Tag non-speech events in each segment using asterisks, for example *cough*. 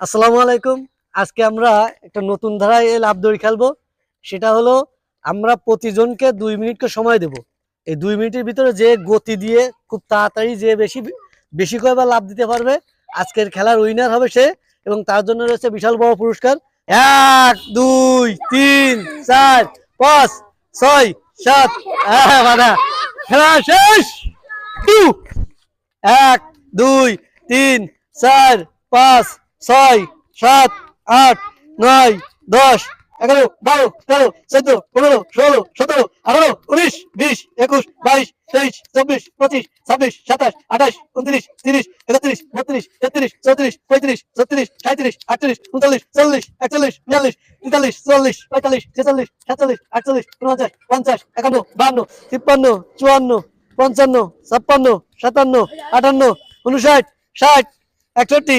আসসালামু আলাইকুম। আজকে আমরা একটা নতুন ধারায় লাভ দড়ি খেলব। সেটা হলো, আমরা প্রতিজনকে দুই মিনিট করে সময় দেব। এই দুই মিনিটের ভিতরে যে গতি দিয়ে খুব তাড়াতাড়ি যে বেশি বেশি কয়বার লাভ দিতে পারবে, আজকের খেলার উইনার হবে সে এবং তার জন্য রয়েছে বিশাল বড় পুরস্কার। এক, দুই, তিন, চার, পাঁচ, ছয়, সাত হ্যাঁ বাধা। খেলা শেষ! এক, দুই, তিন, চার, পাঁচ ছয়, সাত, আট, নয়, দশ, এগারো, বারো, তেরো, চোদ্দ, পনেরো, ষোলো, সতেরো, আঠারো, উনিশ, বিশ, একুশ, বাইশ, তেইশ, চব্বিশ, পঁচিশ, ছাব্বিশ, সাতাশ, আঠাশ, উনত্রিশ, তিরিশ, একত্রিশ, বত্রিশ, তেত্রিশ, চৌত্রিশ, পঁয়ত্রিশ, ছত্রিশ সাঁত্রিশ আটত্রিশ, উনচল্লিশ, চল্লিশ, একচল্লিশ, বিয়াল্লিশ তেতাল্লিশ চুয়াল্লিশ, পঁয়তাল্লিশ, ছেচল্লিশ, সাতচল্লিশ, আটচল্লিশ উনপঞ্চাশ পঞ্চাশ, একান্ন, বাহান্ন, তিপ্পান্ন, চুয়ান্ন, পঞ্চান্ন, ছাপ্পান্ন, সাতান্ন, আটান্ন উনষাট ষাট, একষট্টি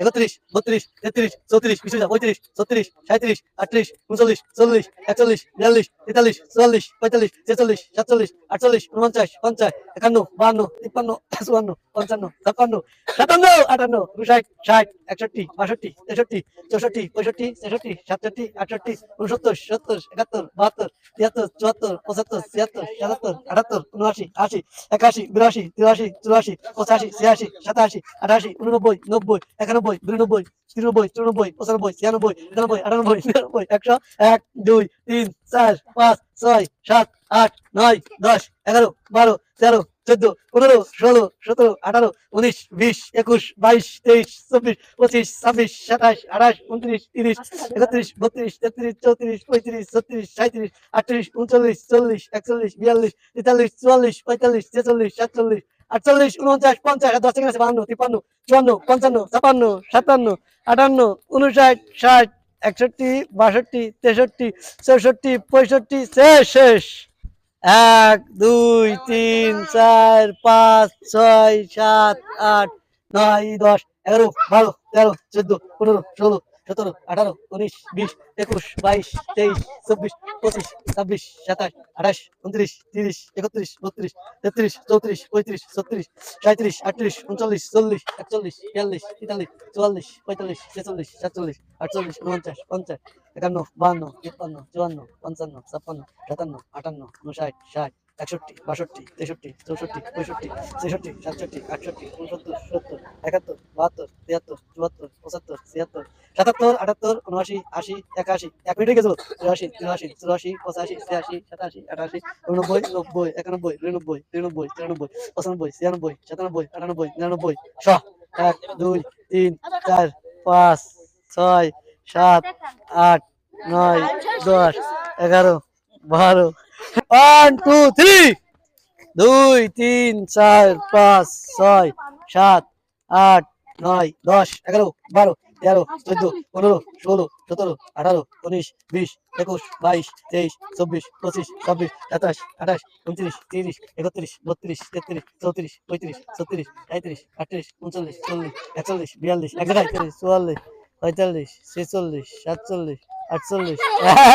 একত্রিশ, বত্রিশ, তেত্রিশ, চৌত্রিশ, বিশ পঁয়ত্রিশ, ছত্রিশ সাঁত্রিশ আটত্রিশ, উনচল্লিশ, চল্লিশ, একচল্লিশ, বিয়াল্লিশ, তেতাল্লিশ, চুয়াল্লিশ, পঁয়তাল্লিশ, ছেচল্লিশ, সাতচল্লিশ, আটচল্লিশ উনপঞ্চাশ পঞ্চাশ, একান্ন, বাহান্ন, তিপ্পান্ন, চুয়ান্ন, পঞ্চান্ন, ছাপ্পান্ন, সাতান্ন, আটান্ন উনষাট ষাট, একষট্টি, বাষট্টি, তেষট্টি, চৌষট্টি, পঁয়ষট্টি, ছেষট্টি, সাতষট্টি, আটষট্টি উনসত্তর সত্তর, একাত্তর, বাহাত্তর, তিয়াত্তর, চুয়াত্তর, পঁচাত্তর, ছিয়াত্তর, সাতাত্তর, আটাত্তর উনআশি আশি, একাশি, বিরাশি, তিরাশি, চুরাশি, পঁচাশি, ছিয়াশি, সাতাশি, আটাশি, উননব্বই, নব্বই, একানব্বই বিরানব্বই তিরানব্বই চুরানব্বই, পঁচানব্বই, ছিয়ানব্বই নিরানব্বই আটানব্বই, নিরানব্বই, একশো এক, দুই, তিন, চার, পাঁচ, ছয়, সাত, আট, নয়, দশ, এগারো, বারো, তেরো, চোদ্দ, পনেরো, ষোলো, সতেরো, আঠারো, উনিশ, বিশ, একুশ, বাইশ, তেইশ, চব্বিশ, পঁচিশ, ছাব্বিশ, সাতাশ, আঠাশ, উনত্রিশ, তিরিশ, একত্রিশ, বত্রিশ, তেত্রিশ, চৌত্রিশ, পঁয়ত্রিশ, ছত্রিশ সাঁত্রিশ আটত্রিশ, উনচল্লিশ, চল্লিশ, একচল্লিশ, বিয়াল্লিশ, তেতাল্লিশ, চুয়াল্লিশ, পঁয়তাল্লিশ, ছেচল্লিশ, সাতচল্লিশ আটচল্লিশ, উনপঞ্চাশ, পঞ্চাশ দশ থেকে আছে, বাহান্ন, তিপ্পান্ন, চুয়ান্ন, পঞ্চান্ন ছাপান্ন সাতান্ন, আটান্ন উনষাট ষাট, একষট্টি, বাষট্টি, তেষট্টি, চৌষট্টি, পঁয়ষট্টি, শেষ শেষ। এক, দুই, তিন, চার, পাঁচ, ছয়, সাত, আট, নয়, দশ, এগারো, বারো, তেরো, চোদ্দ, পনেরো, ষোলো সতেরো, আঠারো, উনিশ, বিশ, একুশ, বাইশ, তেইশ, চব্বিশ, পঁচিশ, ছাব্বিশ, সাতাশ, আঠাশ, উনত্রিশ, তিরিশ, একত্রিশ, বত্রিশ, তেত্রিশ, চৌত্রিশ, পঁয়ত্রিশ, ছত্রিশ সাঁত্রিশ আটত্রিশ, উনচল্লিশ, চল্লিশ, একচল্লিশ, বিয়াল্লিশ, তেতাল্লিশ, চুয়াল্লিশ, পঁয়তাল্লিশ, ছেচল্লিশ, সাতচল্লিশ, আটচল্লিশ উনপঞ্চাশ পঞ্চাশ, একান্ন, বাহান্ন, তিপ্পান্ন, চুয়ান্ন, পঞ্চান্ন, ছাপ্পান্ন, সাতান্ন, আটান্ন উনষাট ষাট, একষট্টি, বাষট্টি, তেষট্টি, চৌষট্টি, পঁয়ষট্টি, ছেষট্টি, সাতষট্টি, আটষট্টি উনসত্তর সত্তর, একাত্তর, বাহাত্তর, তিয়াত্তর, চুয়াত্তর, পঁচাত্তর, ছিয়াত্তর সাতাত্তর, আটাত্তর, উনআশি, আশি, একাশি, এক মিনিটে গেছিল। চুরাশি তিরাশি চুরাশি, পঁচাশি, ছিয়াশি, সাতাশি, আটাশি, উননব্বই, নব্বই, একানব্বই বিরানব্বই তিরানব্বই চুরানব্বই পঁচানব্বই, ছিয়ানব্বই, সাতানব্বই, আটানব্বই, নিরানব্বই, শ, এক, দুই, তিন, চার, পাঁচ, ছয়, সাত, আট, নয়, দশ, এগারো, বারো, ওয়ান, টু, থ্রি, দুই, তিন, চার, পাঁচ, ছয়, সাত, আট, নয়, দশ, এগারো, বারো তেরো চোদ্দ পনেরো ষোলো সতেরো আঠারো উনিশ বিশ একুশ বাইশ তেইশ চব্বিশ পঁচিশ ছাব্বিশ সাতাশ আঠাশ উনত্রিশ তিরিশ একত্রিশ বত্রিশ তেত্রিশ চৌত্রিশ পঁয়ত্রিশ ছত্রিশ সাঁত্রিশ আটত্রিশ উনচল্লিশ চল্লিশ একচল্লিশ বিয়াল্লিশ একশো চুয়াল্লিশ পঁয়তাল্লিশ ছেচল্লিশ সাতচল্লিশ আটচল্লিশ *laughs*